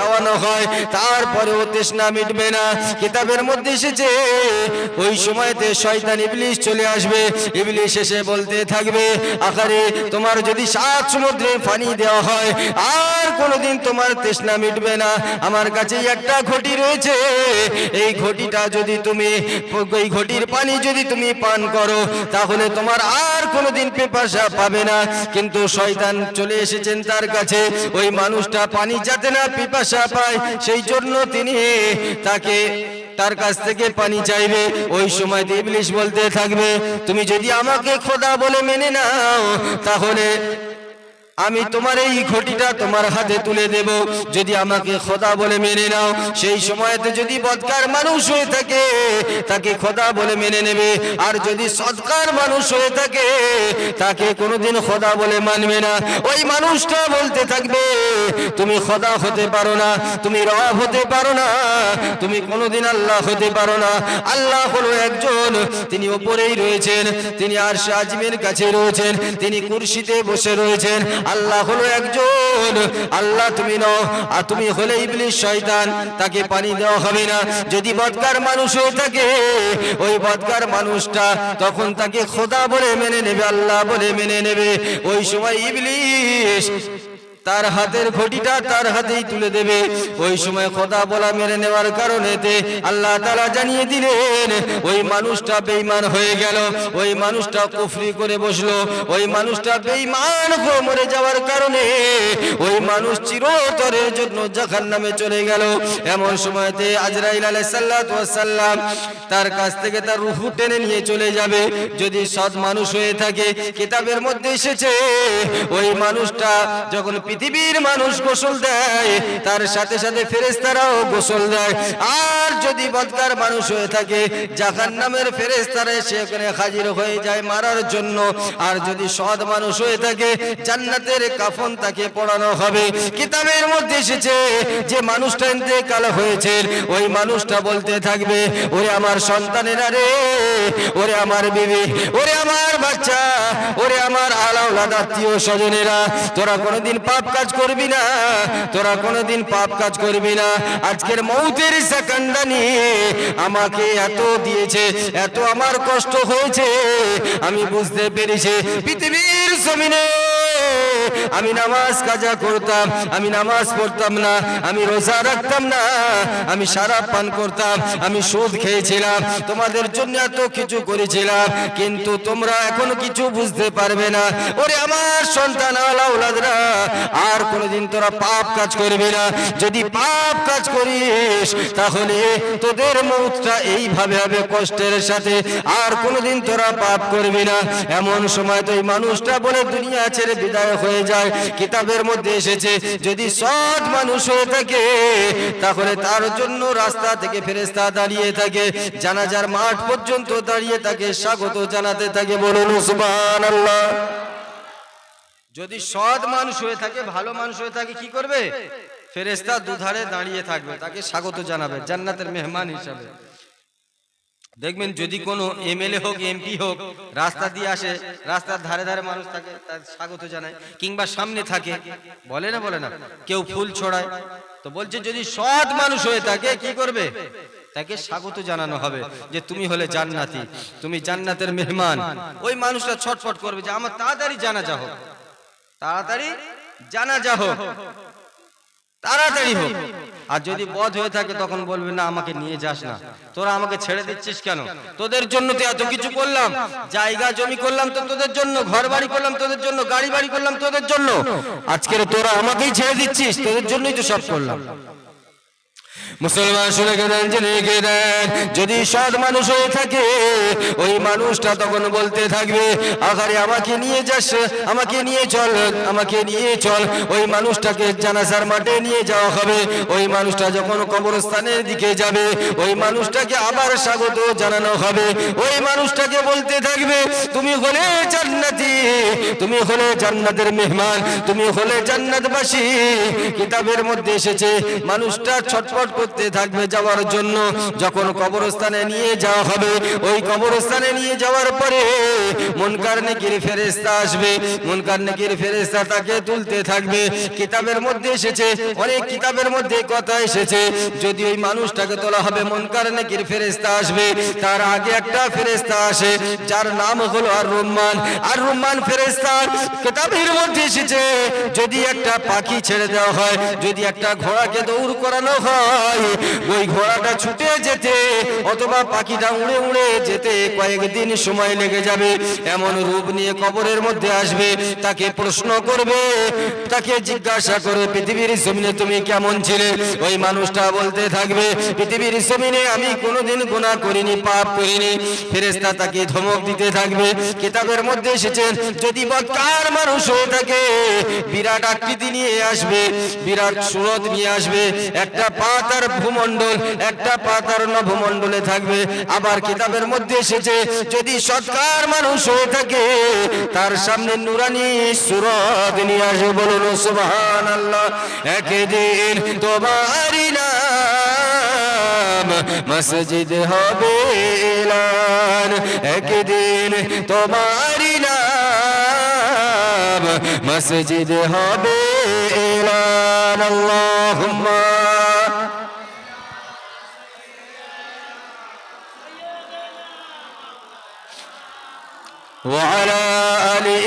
খাওয়ানো হয়, তারপরেও তৃষ্ণা মিটবে না। কিতাবের মধ্যে এসেছে, ওই সময়তে শয়তান ইবলিশ চলে আসবে, ইবলিশ এসে বলতে থাকবে আকারে তোমার যদি সাত সমুদ্রে পানি দেওয়া হয়, আর কোনোদিন তোমার তৃষ্ণা মিটবে না। আমার কাছে একটা ঘটি রয়েছে, এই ঘটিটা যদি তুমি, ওই ঘটির পানি যদি তুমি পান করো, তাহলে তোমার আর কোনোদিন পেপাসা পাবে না। কিন্তু শয়তান চলে এসেছেন তার কাছে, ওই মানুষটা পানি যাতে না পিপাসা পায়, সেই জন্য তিনি তাকে তার কাছ থেকে পানি চাইবে। ওই সময় ইবলিশ বলতে থাকবে, তুমি যদি আমাকে খোদা বলে মেনে নাও, তাহলে আমি তোমার এই ঘটিটা তোমার হাতে তুলে দেব। যদি আমাকে খোদা বলে মেনে নাও সেই সময়তে যদি বদকার মানুষ হয়ে থাকে তাকে খোদা বলে মেনে নেবে। আর যদি সৎকার মানুষ হয়ে থাকে তাকে কোনোদিন খোদা বলে মানবে না। ওই মানুষটা বলতে থাকবে তুমি খোদা হতে পারো না তুমি রব হতে পারো না তুমি কোনোদিন আল্লাহ হতে পারো না। আল্লাহ হলো একজন তিনি ওপরেই রয়েছেন তিনি আর আজমের কাছে রয়েছেন তিনি কুরসিতে বসে রয়েছেন। আল্লাহ হলো একজন। আল্লাহ তুমি নও, আর তুমি হলে ইবলিশ শয়তান। তাকে পানি দেওয়া হবে না। যদি বদকার মানুষ হয়ে থাকে, ওই বদকার মানুষটা তখন তাকে খোদা বলে মেনে নেবে, আল্লাহ বলে মেনে নেবে। ওই সময় ইবলিশ তার হাতের ঘটিটা তার হাতেই তুলে দেবে। ওই সময় খোদা বলা মেরে নেওয়ার কারণেতে আল্লাহ তালা জানিয়ে দিলেন, ওই মানুষটা বেইমান হয়ে গেল, ওই মানুষটা কুফরি করে বসল, ওই মানুষটা বেইমান মরে যাওয়ার কারণে ওই মানুষ চিরতরের জন্য জাহান নামে চলে গেল। এমন সময়তে আজরাইল আলাইসাল্লাম তার কাছ থেকে তার রুহু টেনে নিয়ে চলে যাবে। যদি সৎ মানুষ হয়ে থাকে, কিতাবের মধ্যে এসেছে, ওই মানুষটা যখন পৃথিবীর মানুষ গোসল দেয়, তার সাথে সাথে ফেরেস্তারাও গোসল দেয়। আর যদি বদকার মানুষ হয়ে থাকে জাহান নামের ফেরেস্তারা এসে ওখানে হাজির হয়ে যায় মারার জন্য। আর যদি সৎ মানুষ হয়ে থাকে, জান্নাতের কাফন তাকে পড়ানো হবে। কিতাবের মধ্যে এসেছে যে মানুষটা ইন্তেকাল হয়েছে, ওই মানুষটা বলতে থাকবে, ওরে আমার সন্তানেরা রে, ওরে আমার বিবি, ওরে আমার বাচ্চা, ওরে আমার আলাউলাদ আত্মীয় স্বজনেরা, তোরা কোনোদিন পাপ কাজ করবি না, তোরা কোনোদিন পাপ কাজ করবি না। আজকের মৌতের সেকান্ডা নিয়ে আমাকে এত দিয়েছে, এত আমার কষ্ট হয়েছে, আমি বুঝতে পেরেছি, পৃথিবীর জমিনে আমি নামাজ কাজা করতাম, আমি নামাজ পড়তাম না, আমি রোজা রাখতাম না, আমি সারাপ পান করতাম, আমি সুদ খেয়েছিলাম, তোমাদের জন্য এত কিছু করেছিলাম, কিন্তু তোমরা এখনও কিছু বুঝতে পারবে না। ওরে আমার সন্তান আলাউলাদরা আর কোনোদিন তোরা পাপ কাজ করবি না। যদি পাপ কাজ করিস, তাহলে তোদের মৌতটা এইভাবে হবে কষ্টের সাথে, আর কোনোদিন তোরা পাপ করবি না। এমন সময় তো এই মানুষটা বলে, দুনিয়া ছেড়ে বিদায় হয়ে যায়, কিতাবের মধ্যে এসেছে, যদি সৎ মানুষ হয়ে থাকে, তাহলে তার জন্য রাস্তা থেকে ফেরেস্তা দাঁড়িয়ে থাকে, জানাজার মাঠ পর্যন্ত দাঁড়িয়ে থাকে স্বাগত জানাতে থাকে, বলুন সুবহান আল্লাহ যদি সৎ মানুষ হয়ে থাকে, ভালো মানুষ হয়ে থাকে, কি করবে? ফেরেস্তা দুধারে দাঁড়িয়ে থাকবে, তাকে স্বাগত জানাবে, জান্নাতের মেহমান হিসাবে। দেখবেন যদি কোনো এমএলএ হোক এমপি হোক রাস্তা দিয়ে আসে রাস্তার ধারে ধারে মানুষ থাকে তার স্বাগত জানায় কিংবা সামনে থাকে বলে না বলে না কেউ ফুল ছড়ায় তো বলছে যদি সৎ মানুষ হয়ে থাকে কি করবে? তাকে স্বাগত জানানো হবে যে তুমি হলে জান্নাতি তুমি জান্নাতের মেহমান। ওই মানুষটা ছটফট করবে যে আমার তাড়াতাড়ি জানাজা হোক। তাড়াতাড়ি জানাজা হোক। তাড়াতাড়ি হোক। আর যদি বধ হয়ে থাকে তখন বলবে না আমাকে নিয়ে যাস না। তোরা আমাকে ছেড়ে দিচ্ছিস কেন? তোদের জন্য তো এত কিছু করলাম। জায়গা জমি করলাম তো তোদের জন্য ঘর বাড়ি করলাম তোদের জন্য গাড়ি বাড়ি করলাম তোদের জন্য। আজকে তোরা আমাকেই ছেড়ে দিচ্ছিস তোদের জন্যই তো সব করলাম। মুসলমান শুনে গেলেন জেনে গেলেন, যদি সৎ মানুষ হয়ে থাকে, ওই মানুষটা তখন বলতে থাকবে আগারে আমাকে নিয়ে যাস, আমাকে নিয়ে চল, আমাকে নিয়ে চল। ওই মানুষটাকে জানাজার মাঠে নিয়ে যাওয়া হবে। ওই মানুষটা যখন কবরস্থানের দিকে যাবে, ওই মানুষটাকে আবার স্বাগত জানানো হবে। ওই মানুষটাকে বলতে থাকবে, তুমি হলে জান্নাতি, তুমি হলে জান্নাতের মেহমান, তুমি হলে জান্নাতবাসী। কিতাবের মধ্যে এসেছে, মানুষটা ছটফট করতে থাকবে যাওয়ার জন্য। যখন কবরস্থানে নিয়ে যাওয়া হবে, ওই কবরস্থানে নিয়ে যাওয়ার পরে মুনকার নেকির ফেরেশতা আসবে। মুনকার নেকির ফেরেশতা তাকে তুলতে থাকবে। কিতাবের মধ্যে এসেছে, অনেক কিতাবের মধ্যে কথা এসেছে। যদি ওই মানুষটাকে তোলা হবে, মুনকার নেকির ফেরেশতা আসবে, তার আগে একটা ফেরেশতা আসে, যার নাম হলো আর রুম্মান আর রুম্মান ফেরেশতার কিতাবের মধ্যে এসেছে, যদি একটা পাখি ছেড়ে দেওয়া হয়, যদি একটা ঘোড়াকে দৌড় করানো হয় ওই ঘোড়াটা ছুটে যেতে অথবা পাখিটা উড়ে উড়ে যেতে কয়েকদিন সময় লেগে যাবে। এমন রূপ নিয়ে কবরের মধ্যে আসবে, তাকে প্রশ্ন করবে, তাকে জিজ্ঞাসা করে পৃথিবীর জমিনে তুমি কেমন ছিলে? ওই মানুষটা বলতে থাকবে, পৃথিবীর জমিনে আমি কোনোদিন গুনাহ করিনি, পাপ করিনি। ফেরেশতা তাকে ধমক দিতে থাকবে, কিতাবের মধ্যে এসেছেন, যদি বৎকার মানুষ হয়ে থাকে, বিরাট আকৃতি নিয়ে আসবে, বিরাট সুরত নিয়ে আসবে, একটা পাতার ভূমণ্ডল একটা পাতার নভমণ্ডলে থাকবে। আবার কিতাবের মধ্যে এসেছে, যদি সৎকার মানুষ হয়ে থাকে, তার সামনে নুরানি সুরত নিয়ে আসবে। বলুন সুবহান আল্লাহ একদিন তোমারই নাম, মসজিদ হবে এলান। একদিন তোমারই নাম, মসজিদ হবে এলান। আল্লাহুম্মা وعلى آله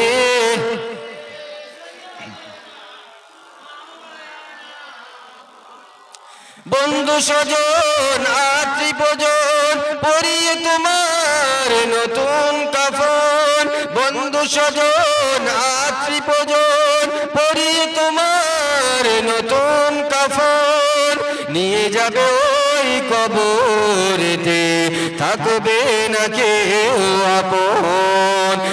বন্ধু সজন আত্রি ভোজন পরিয়ে তোমার নতুন কাফন বন্ধু সজন আত্রি ভোজন পরিয়ে তোমার নতুন কাফন নিয়ে যাবে ওই কবরেতে থাকবে না কেউ আপন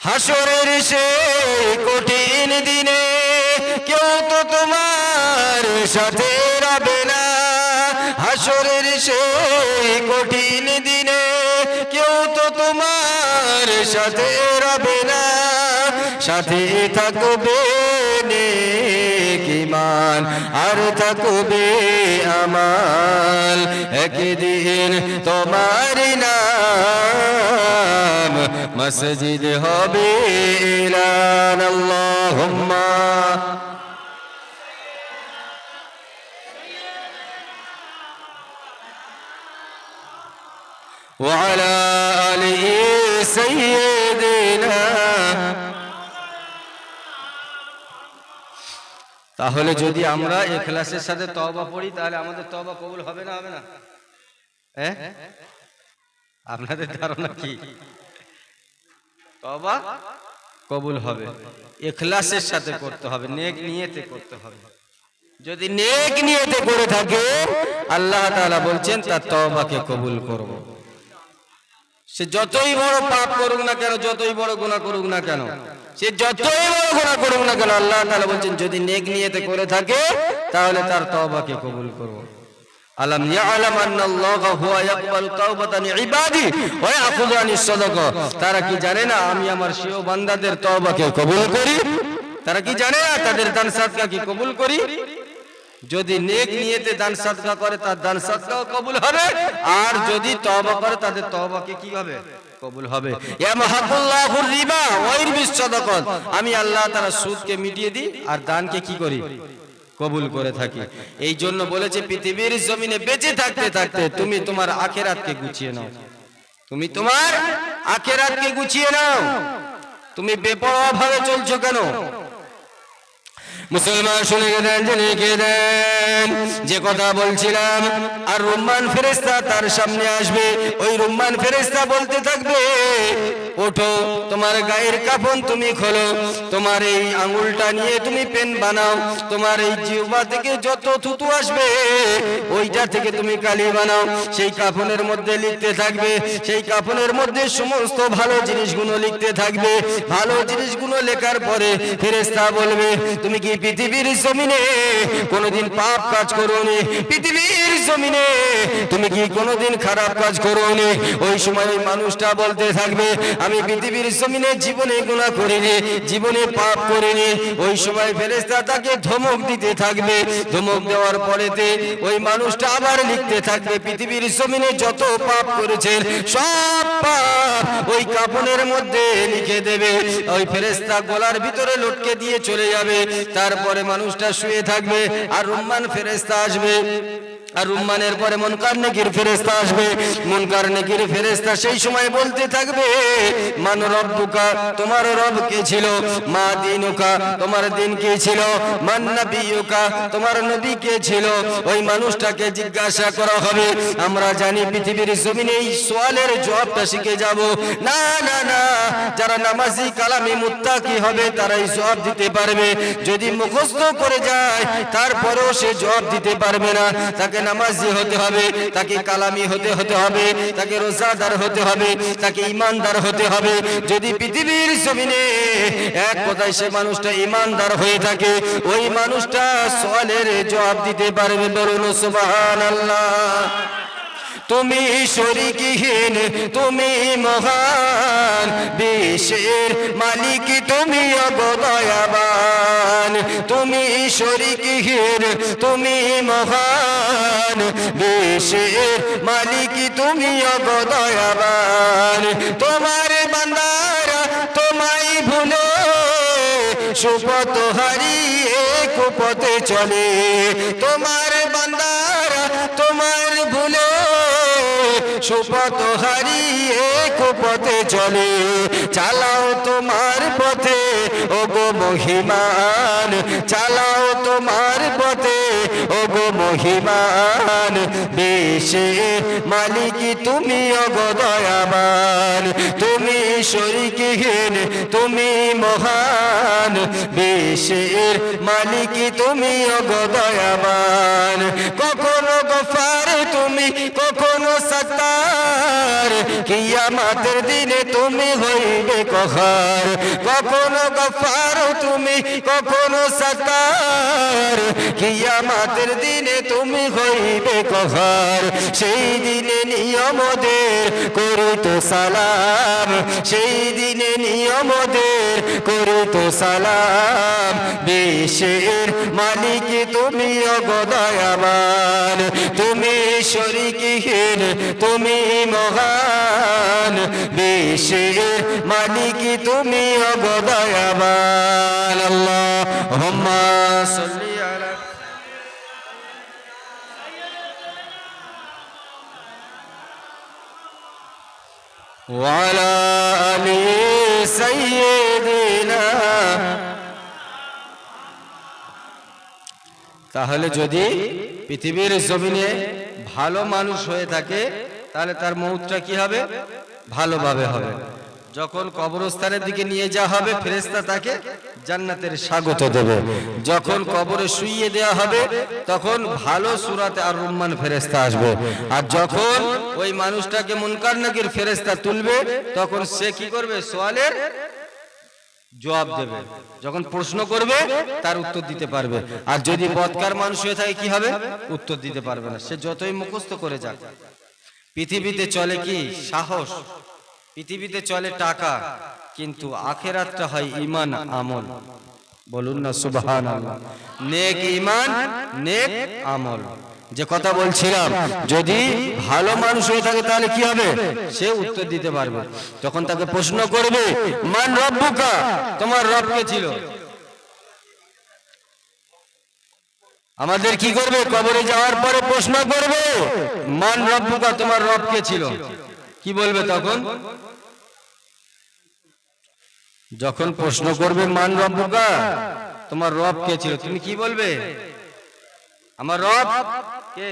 হাসরের সে কঠিন দিনে কেউ তো তোমার সাথে রবে না। হাসরের সে কঠিন দিনে কেউ তো তোমার সাথে রবে না। সাথে থাকবে নেকিমান আর থাকবে আমাল একদিন তোমার নাম মসজিদ হবে এলান আল্লাহুম্মা وعلى آله سيدنا তাহলে যদি আমরা এখলাসের সাথে তবা পড়ি তাহলে আমাদের তবা কবুল হবে না হবে না? হ্যাঁ? আপনাদের ধারণা কি? তবা কবুল হবে। এখলাসের সাথে করতে হবে নেক নিয়তে করতে হবে। যদি নেক নিয়তে করে থাকে আল্লাহ তাআলা বলছেন তার তওবাকে কবুল করব। সে যতই বড় পাপ করুক না কেন, যতই বড় গুনাহ করুক না কেন, সে যতই বড় গুনাহ করুক না কেন, আল্লাহ তাআলা বলছেন, যদি নেক নিয়তে করে থাকে, তাহলে তার তওবাকে কবুল করব আলাম ইয়ালাম আন্না হুয়া ইয়াকবালু তাওবাতান ইবাদি ওয়া ইয়াখুযু আনিস সাদাকা। তারা কি জানে না, আমি আমার সিও বান্দাদের তওবাকে কবুল করি? তারা কি জানে না, তাদের দান সাদকা কি কবুল করি? যদি নেক নিয়েতে দান সাদকা করে তার দান সাদকাও কবুল হবে। আর যদি তওবা করে তাদের তওবাকে কি হবে? কবুল হবে। ইয়া মাহাকুল্লাহুর রিবা ওয়া ইরবিস সাদাকাত। আমি আল্লাহ তাআলা সুদকে মিটিয়ে দিই আর দানকে কি করি? কবুল করে থাকি। এই জন্য বলেছে পৃথিবীর জমিনে বেঁচে থাকতে থাকতে তুমি তোমার আখেরাতকে গুছিয়ে নাও। তুমি তোমার আখেরাতকে গুছিয়ে নাও। তুমি বেপরোয়া ভাবে চলছো কেন? মুসলমান শুনে গেলেন লিখে দেন যে কথা বলছিলাম, আর রুম্মান ফেরেস্তা তার সামনে আসবে। ওই রুম্মান ফেরেস্তা বলতে থাকবে, ওঠো, তোমার গায়ের কাফন তুমি খোলো, তোমার এই আঙুলটা নিয়ে তুমি পেন বানাও, তোমার এই জিহ্বা থেকে যত থুতু আসবে, ওইটা থেকে তুমি কালি বানাও। সেই কাফনের মধ্যে লিখতে থাকবে, সেই কাফনের মধ্যে সমস্ত ভালো জিনিসগুলো লিখতে থাকবে। ভালো জিনিসগুলো লেখার পরে ফেরেশতা বলবে, তুমি কি পৃথিবীর জমিনে কোনোদিন পাপ কাজ করোনি। পৃথিবীর জমিনে তুমি কি কোনোদিন খারাপ কাজ করোনি? ওই সময় মানুষটা বলতে থাকবে, আমি পৃথিবীর জমিনে জীবনে গুণা করিনি, জীবনে পাপ করিনি। ওই সময় ফেরেশতা তাকে ধমক দিতে থাকবে। ধমক দেওয়ার পরেতে ওই মানুষটা আবার লিখতে থাকবে, পৃথিবীর জমিনে যত পাপ করেছেন, সব পাপ ওই কাপনের মধ্যে লিখে দেবে। ওই ফেরেশতা গলার ভিতরে লটকে দিয়ে চলে যাবে। তারপরে মানুষটা শুয়ে থাকবে আর রুম্মান ফেরেস্তা আসবে। আর রুম্মানের পরে মনকার নেকির ফেরেস্তা আসবে। মনকার নেকির ফেরেস্তা সেই সময় বলতে থাকবে, মান রব্বুকা তোমার রব কে ছিল? মা দিনুকা, তোমার দিন কে ছিল? মান নবিয়ুকা, তোমার নবী কে ছিল? ওই মানুষটাকে জিজ্ঞাসা করা হবে। আমরা জানি পৃথিবীর জমিনে এই সোয়ালের জবাবটা শিখে যাব। না না না, যারা নামাজি কালামি মুত্তাকি হবে, তারাই জবাব দিতে পারবে। যদি মুখস্থ করে যায়, তারপরেও সে জবাব দিতে পারবে না। তাকে নামাজি হতে হবে, তাকে কালামি হতে হতে হবে, তাকে রোজাদার হতে হবে, তাকে ইমানদার হতে হবে। যদি পৃথিবীর জমিনে এক কথায় সে মানুষটা ইমানদার হয়ে থাকে, ওই মানুষটা জবাব দিতে পারবে বলুন, সুবহানাল্লাহ। তুমি শরিকহীন, তুমি মহান, বিশ্বের মালিক, তুমি তুমি শরিকহীন তুমি মহান। দেশের মালিক তুমি অবদয়াবান তোমার বান্দারা তোমায় ভুলে, সুপথ হারিয়ে কুপথে চলে। তোমার বান্দারা সুপথ হারিয়ে কুপথে চলে, চালাও তোমার পথে ও গো মহিমান, চালাও তোমার পথে ও গো মহিমান। বেশে মালিকি তুমি অগদয়াবান তুমি শরিকহীন তুমি মহান। বেশের মালিকি তুমি অগদয়াবান কখনো গফার তুমি কখনো সত্তার কিয়ামাতের দিনে তুমি হইবে কহার? কখনো গফার তুমি কখনো সত্তার কিয়ামাতের দিনে তুমি হইবে কহার? সেই দিনে নিয়মদের করিত সালাম। সেই দিনে নিয়মদের করিত সালাম বিশ্বের মালিক তুমি অগদয়াবান তুমি শরিকহীন তুমি মহান বিশ্বের মালিক তুমি অগদয়াবান আল্লাহ হুম্মা সাল্লি আলা وعلى آل سيدنا তাহলে যদি পৃথিবীর জমিনে ভালো মানুষ হয়ে থাকে তাহলে তার মৌতটা কি হবে ভালোভাবে হবে যখন কবরস্থানের দিকে নিয়ে যাওয়া হবে ফেরেশতা তাকে জান্নাতের স্বাগত দেবে। যখন কবরে শুইয়ে দেওয়া হবে, তখন ভালো সুরাতে আর রুম্মান ফেরেশতা আসবে। আর যখন ওই মানুষটাকে মুনকার নাকির ফেরেশতা তুলবে, তখন সে কি করবে? সোয়ালের জবাব দেবে। যখন প্রশ্ন করবে, তার উত্তর দিতে পারবে। আর যদি বদকার মানুষ হয়ে থাকে, কি হবে? উত্তর দিতে পারবে না। সে যতই মুখস্থ করে যাক। পৃথিবীতে চলে কি? সাহস। পৃথিবীতে চলে টাকা। কিন্তু আখেরাতটা হয় ইমান আমল। বলুন না সুবহান নেক ইমান নেক আমল। যে কথা বলছিলাম, যদি ভালো মানুষ হয়ে থাকে তাহলে কি হবে? সে উত্তর দিতে পারবে। তখন তাকে প্রশ্ন করবে, মান রব্বুকা? তোমার রব কে ছিল? আমাদের কি করবে? কবরে যাওয়ার পরে প্রশ্ন করবে, মান রব্বুকা? তোমার রব কে ছিল? কি বলবে তখন? যখন প্রশ্ন করবে, মান রব্বুকা তোমার রব কে ছিল? তুমি কি বলবে? আমার রব? কে?